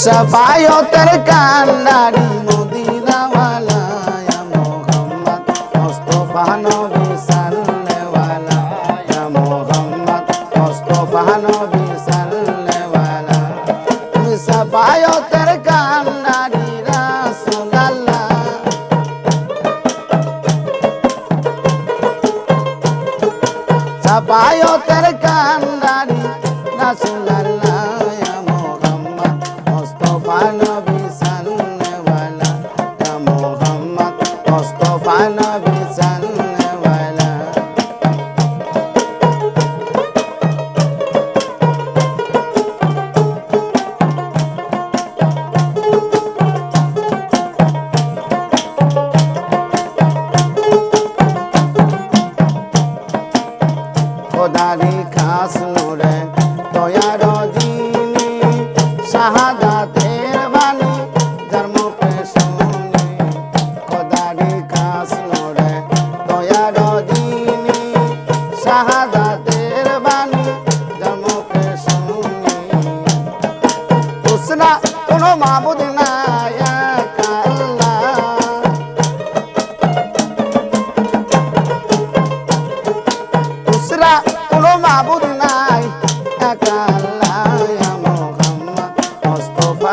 সবায়তের কান্নারি মদিনাওয়ালা মোহাম্মদ মোস্তফা নবী খোদারি খাস নুরে।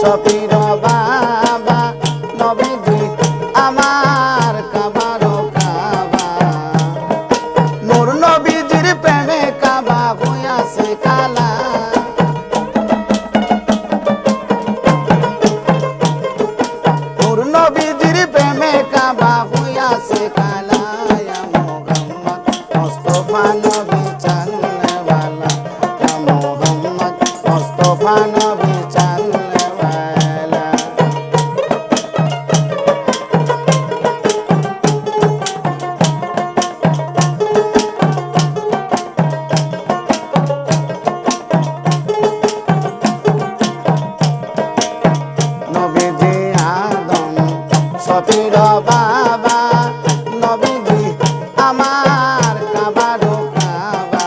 সফির বাবা, নবীজি আমার কাবার কাবা। নূর নবীজির প্রেমে কাবা হইয়াছে কালা। নূর নবীজির প্রেমে কাবা হইয়াছে কালা মোহাম্মদ মোস্তফা নবী নবীর বাবা নবীজি আমার কাবারো কাবা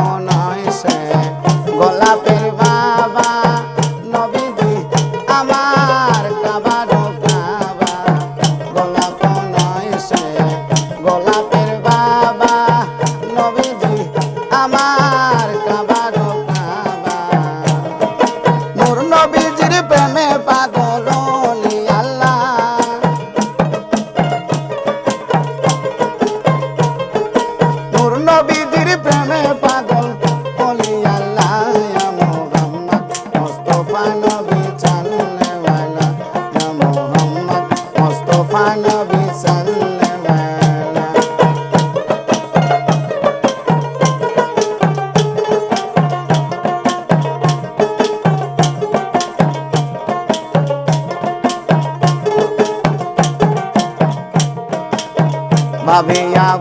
ভাবিয়া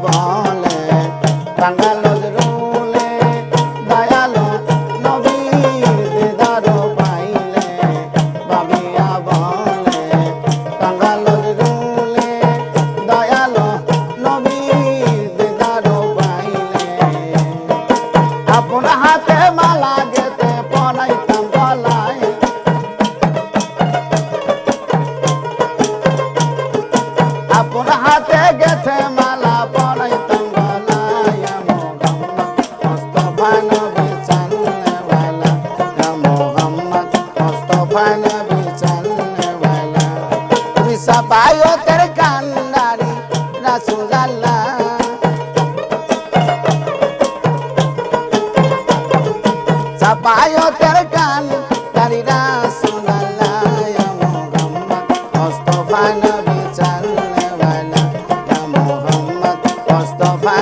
হাতে মালা গেতে হাতে वाला बिचलने वाला रिसा पायो तेरे कांडारी रसूल अल्लाह सपायो तेरे कांडारी रसूल अल्लाह या मोहम्मद मुस्तफा नबी चलने वाला या मोहम्मद मुस्तफा